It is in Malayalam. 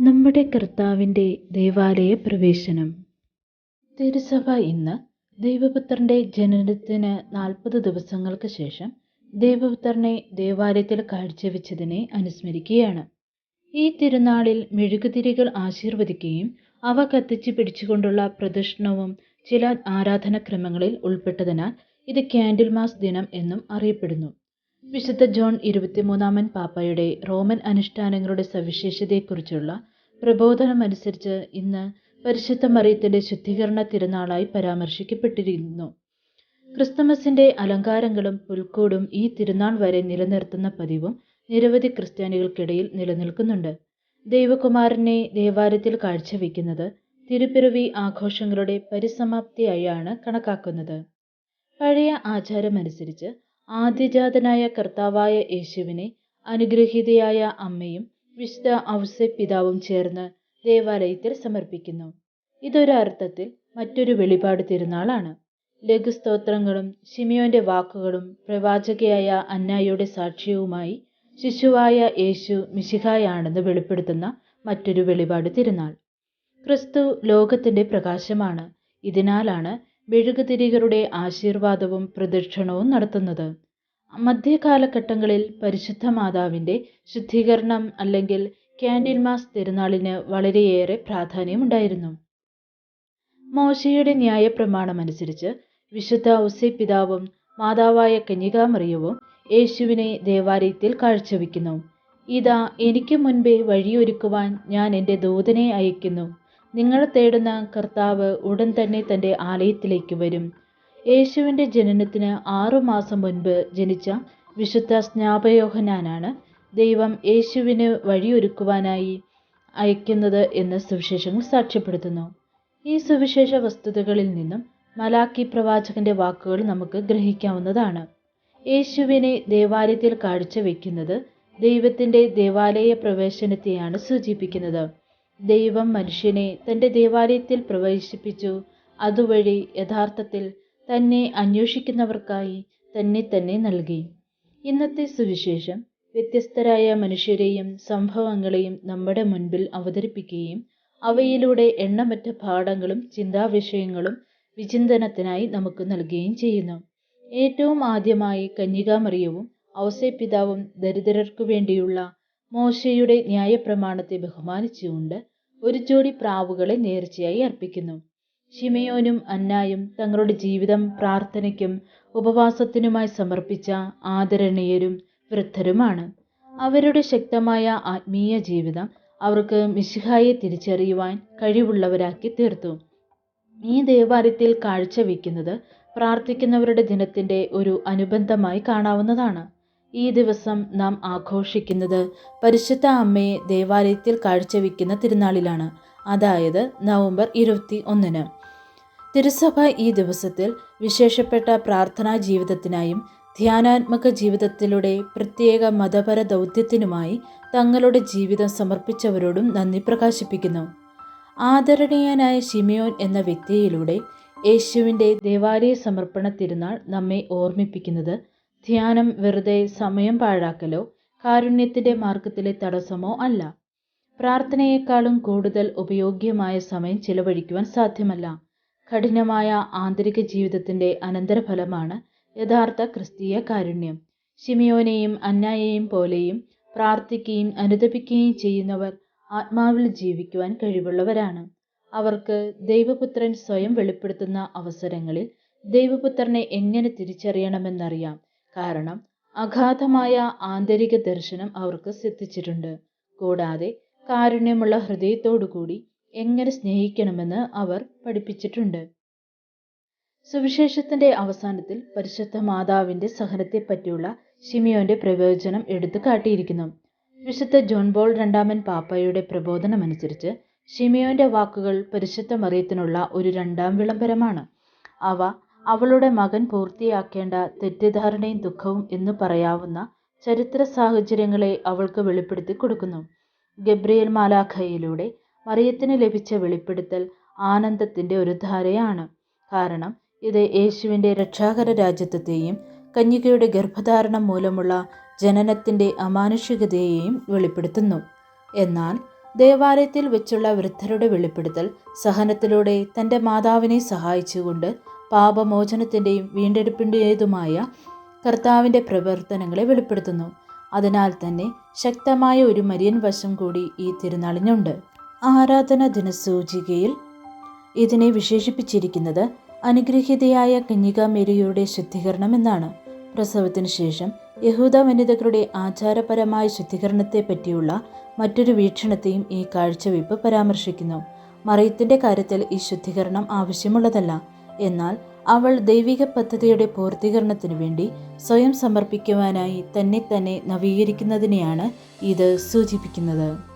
നമ്മുടെ കർത്താവിന്റെ ദേവാലയ പ്രവേശനം. തിരുസഭ ഇന്ന് ദൈവപുത്രന്റെ ജനനത്തിന് നാൽപ്പത് ദിവസങ്ങൾക്ക് ശേഷം ദൈവപുത്രനെ ദേവാലയത്തിൽ കാഴ്ചവെച്ചതിനെ അനുസ്മരിക്കുകയാണ്. ഈ തിരുനാളിൽ മെഴുകുതിരികൾ ആശീർവദിക്കുകയും അവ കത്തിച്ച് പിടിച്ചുകൊണ്ടുള്ള പ്രദക്ഷിണവും ചില ആരാധനാക്രമങ്ങളിൽ ഉൾപ്പെട്ടതിനാൽ ഇത് ക്യാൻഡിൽ മാസ് ദിനം എന്നും അറിയപ്പെടുന്നു. വിശുദ്ധ ജോൺ ഇരുപത്തിമൂന്നാമൻ പാപ്പയുടെ റോമൻ അനുഷ്ഠാനങ്ങളുടെ സവിശേഷതയെക്കുറിച്ചുള്ള പ്രബോധനമനുസരിച്ച് ഇന്ന് പരിശുദ്ധ മറിയത്തിന്റെ ശുദ്ധീകരണ തിരുനാളായി പരാമർശിക്കപ്പെട്ടിരിക്കുന്നു. ക്രിസ്തുമസിന്റെ അലങ്കാരങ്ങളും പുൽക്കൂടും ഈ തിരുനാൾ വരെ നിലനിർത്തുന്ന പതിവും നിരവധി ക്രിസ്ത്യാനികൾക്കിടയിൽ നിലനിൽക്കുന്നുണ്ട്. ദൈവകുമാരനെ ദേവാലയത്തിൽ കാഴ്ചവെക്കുന്നത് തിരുപ്പിറവി ആഘോഷങ്ങളുടെ പരിസമാപ്തിയായാണ് കണക്കാക്കുന്നത്. പഴയ ആചാരമനുസരിച്ച് ആദ്യജാതനായ കർത്താവായ യേശുവിനെ അനുഗ്രഹീതയായ അമ്മയും വിശുദ്ധ ഔസേ പിതാവും ചേർന്ന് ദേവാലയത്തിൽ സമർപ്പിക്കുന്നു. ഇതൊരു അർത്ഥത്തിൽ മറ്റൊരു വെളിപാട് തിരുനാളാണ്. ലഘുസ്തോത്രങ്ങളും ഷിമിയോന്റെ വാക്കുകളും പ്രവാചകയായ അന്നായുടെ സാക്ഷ്യവുമായി ശിശുവായ യേശു മിശിഹായാണെന്ന് വെളിപ്പെടുത്തുന്ന മറ്റൊരു വെളിപാട് തിരുനാൾ. ക്രിസ്തു ലോകത്തിന്റെ പ്രകാശമാണ്. ഇതിനാലാണ് മെഴുകുതിരികളുടെ ആശീർവാദവും പ്രദക്ഷിണവും നടത്തുന്നത്. മധ്യകാലഘട്ടങ്ങളിൽ പരിശുദ്ധ മാതാവിന്റെ ശുദ്ധീകരണം അല്ലെങ്കിൽ ക്യാൻഡിൽ മാസ് തിരുനാളിന് വളരെയേറെ പ്രാധാന്യമുണ്ടായിരുന്നു. മോശയുടെ ന്യായപ്രമാണമനുസരിച്ച് വിശുദ്ധ ഔസി പിതാവും മാതാവായ കന്യകാമറിയവും യേശുവിനെ ദേവാലയത്തിൽ കാഴ്ചവെക്കുന്നു. ഇതാ എനിക്ക് മുൻപേ വഴിയൊരുക്കുവാൻ ഞാൻ എന്റെ ദൂതനെ അയക്കുന്നു നിങ്ങൾ തേടുന്ന കർത്താവ് ഉടൻ തന്നെ തന്റെ ആലയത്തിലേക്ക് വരും. യേശുവിന്റെ ജനനത്തിന് ആറുമാസം മുൻപ് ജനിച്ച വിശുദ്ധ സ്നാപയോഹനാനാണ് ദൈവം യേശുവിന് വഴിയൊരുക്കുവാനായി അയക്കുന്നത് എന്ന് സുവിശേഷങ്ങൾ സാക്ഷ്യപ്പെടുത്തുന്നു. ഈ സുവിശേഷ വസ്തുതകളിൽ നിന്നും മലാക്കി പ്രവാചകന്റെ വാക്കുകൾ നമുക്ക് ഗ്രഹിക്കാവുന്നതാണ്. യേശുവിനെ ദേവാലയത്തിൽ കാഴ്ചവെക്കുന്നത് ദൈവത്തിന്റെ ദേവാലയ പ്രവേശനത്തെയാണ് സൂചിപ്പിക്കുന്നത്. ദൈവം മനുഷ്യനെ തന്റെ ദേവാലയത്തിൽ പ്രവേശിപ്പിച്ചു. അതുവഴി യഥാർത്ഥത്തിൽ തന്നെ അന്വേഷിക്കുന്നവർക്കായി തന്നെ തന്നെ നൽകി. ഇന്നത്തെ സുവിശേഷം വ്യത്യസ്തരായ മനുഷ്യരെയും സംഭവങ്ങളെയും നമ്മുടെ മുൻപിൽ അവതരിപ്പിക്കുകയും അവയിലൂടെ എണ്ണമറ്റ പാഠങ്ങളും ചിന്താവിഷയങ്ങളും വിചിന്തനത്തിനായി നമുക്ക് നൽകുകയും ചെയ്യുന്നു. ഏറ്റവും ആദ്യമായി കന്യകാമറിയവും ഔസേപിതാവും ദരിദ്രർക്കു വേണ്ടിയുള്ള മോശയുടെ ന്യായപ്രമാണത്തെ ബഹുമാനിച്ചുകൊണ്ട് ഒരു ജോഡി പ്രാവുകളെ നേർച്ചയായി അർപ്പിക്കുന്നു. ഷിമയോനും അന്നായും തങ്ങളുടെ ജീവിതം പ്രാർത്ഥനയ്ക്കും ഉപവാസത്തിനുമായി സമർപ്പിച്ച ആദരണീയരും വൃദ്ധരുമാണ്. അവരുടെ ശക്തമായ ആത്മീയ ജീവിതം അവർക്ക് മിശിഹായെ തിരിച്ചറിയുവാൻ കഴിവുള്ളവരാക്കി തീർത്തു. ഈ ദേവാലയത്തിൽ കാഴ്ചവെക്കുന്നത് പ്രാർത്ഥിക്കുന്നവരുടെ ദിനത്തിന്റെ ഒരു അനുബന്ധമായി കാണാവുന്നതാണ്. ഈ ദിവസം നാം ആഘോഷിക്കുന്നത് പരിശുദ്ധ അമ്മയെ ദേവാലയത്തിൽ കാഴ്ചവെക്കുന്ന തിരുനാളിലാണ് അതായത് നവംബർ ഇരുപത്തി ഒന്നിന് തിരുസഭ ഈ ദിവസത്തിൽ വിശേഷപ്പെട്ട പ്രാർത്ഥനാ ജീവിതത്തിനായും ധ്യാനാത്മക ജീവിതത്തിലൂടെ പ്രത്യേക മതപര ദൗത്യത്തിനുമായി തങ്ങളുടെ ജീവിതം സമർപ്പിച്ചവരോടും നന്ദി പ്രകാശിപ്പിക്കുന്നു. ആദരണീയനായ ഷിമിയോൻ എന്ന വ്യക്തിയിലൂടെ യേശുവിന്റെ ദേവാലയ സമർപ്പണ തിരുനാൾ നമ്മെ ഓർമ്മിപ്പിക്കുന്നത് ധ്യാനം വെറുതെ സമയം പാഴാക്കലോ കാരുണ്യത്തിന്റെ മാർഗത്തിലെ തടസ്സമോ അല്ല. പ്രാർത്ഥനയേക്കാളും കൂടുതൽ ഉപയോഗ്യമായ സമയം ചിലവഴിക്കുവാൻ സാധ്യമല്ല. കഠിനമായ ആന്തരിക ജീവിതത്തിന്റെ അനന്തരഫലമാണ് യഥാർത്ഥ ക്രിസ്തീയ കാരുണ്യം. ഷിമിയോനെയും അന്നായെയും പോലെയും പ്രാർത്ഥിക്കുകയും അനുദപിക്കുകയും ചെയ്യുന്നവർ ആത്മാവിൽ ജീവിക്കുവാൻ കഴിവുള്ളവരാണ്. അവർക്ക് ദൈവപുത്രൻ സ്വയം വെളിപ്പെടുത്തുന്ന അവസരങ്ങളിൽ ദൈവപുത്രനെ എങ്ങനെ തിരിച്ചറിയണമെന്നറിയാം. കാരണം അഗാധമായ ആന്തരിക ദർശനം അവർക്ക് സിദ്ധിച്ചിട്ടുണ്ട്. കൂടാതെ കാരുണ്യമുള്ള ഹൃദയത്തോടുകൂടി എങ്ങനെ സ്നേഹിക്കണമെന്ന് അവർ പഠിപ്പിച്ചിട്ടുണ്ട്. സുവിശേഷത്തിന്റെ അവസാനത്തിൽ പരിശുദ്ധ മാതാവിന്റെ സഹനത്തെപ്പറ്റിയുള്ള ഷിമിയോന്റെ പ്രയോജനം എടുത്തു കാട്ടിയിരിക്കുന്നു വിശുദ്ധ ജോൺ ബോൾ രണ്ടാമൻ പാപ്പയുടെ പ്രബോധനമനുസരിച്ച് ഷിമിയോന്റെ വാക്കുകൾ പരിശുദ്ധ മറിയത്തിനുള്ള ഒരു രണ്ടാം വിളംബരമാണ്. അവ അവളുടെ മകൻ പൂർത്തിയാക്കേണ്ട തെറ്റിദ്ധാരണയും ദുഃഖവും എന്ന് പറയാവുന്ന ചരിത്ര സാഹചര്യങ്ങളെ അവൾക്ക് വെളിപ്പെടുത്തി കൊടുക്കുന്നു. ഗബ്രിയേൽ മാലാഖയിലൂടെ മറിയത്തിന് ലഭിച്ച വെളിപ്പെടുത്തൽ ആനന്ദത്തിന്റെ ഒരു ധാരയാണ്. കാരണം ഇത് യേശുവിന്റെ രക്ഷാകര രാജ്യത്വത്തെയും കന്യകയുടെ ഗർഭധാരണം മൂലമുള്ള ജനനത്തിന്റെ അമാനുഷികതയെയും വെളിപ്പെടുത്തുന്നു. എന്നാൽ ദേവാലയത്തിൽ വെച്ചുള്ള വൃദ്ധരുടെ വെളിപ്പെടുത്തൽ സഹനത്തിലൂടെ തന്റെ മാതാവിനെ സഹായിച്ചുകൊണ്ട് പാപമോചനത്തിന്റെയും വീണ്ടെടുപ്പിന്റേതുമായ കർത്താവിന്റെ പ്രവർത്തനങ്ങളെ വെളിപ്പെടുത്തുന്നു. അതിനാൽ തന്നെ ശക്തമായ ഒരു മരിയൻ വശം കൂടി ഈ തിരുനാളിനുണ്ട്. ആരാധന ദിനസൂചികയിൽ ഇതിനെ വിശേഷിപ്പിച്ചിരിക്കുന്നത് അനുഗ്രഹീതയായ കന്യക മേരിയുടെ ശുദ്ധീകരണം എന്നാണ് പ്രസവത്തിന് ശേഷം യഹൂദ വനിതകളുടെ ആചാരപരമായ ശുദ്ധീകരണത്തെ പറ്റിയുള്ള മറ്റൊരു വീക്ഷണത്തെയും ഈ കാഴ്ചവയ്പ് പരാമർശിക്കുന്നു. മറിയത്തിന്റെ കാര്യത്തിൽ ഈ ശുദ്ധീകരണം ആവശ്യമുള്ളതല്ല. എന്നാൽ അവൾ ദൈവിക പദ്ധതിയുടെ പൂർത്തീകരണത്തിനു വേണ്ടി സ്വയം സമർപ്പിക്കുവാനായി തന്നെ തന്നെ നവീകരിക്കുന്നതിനെയാണ് ഇത് സൂചിപ്പിക്കുന്നത്.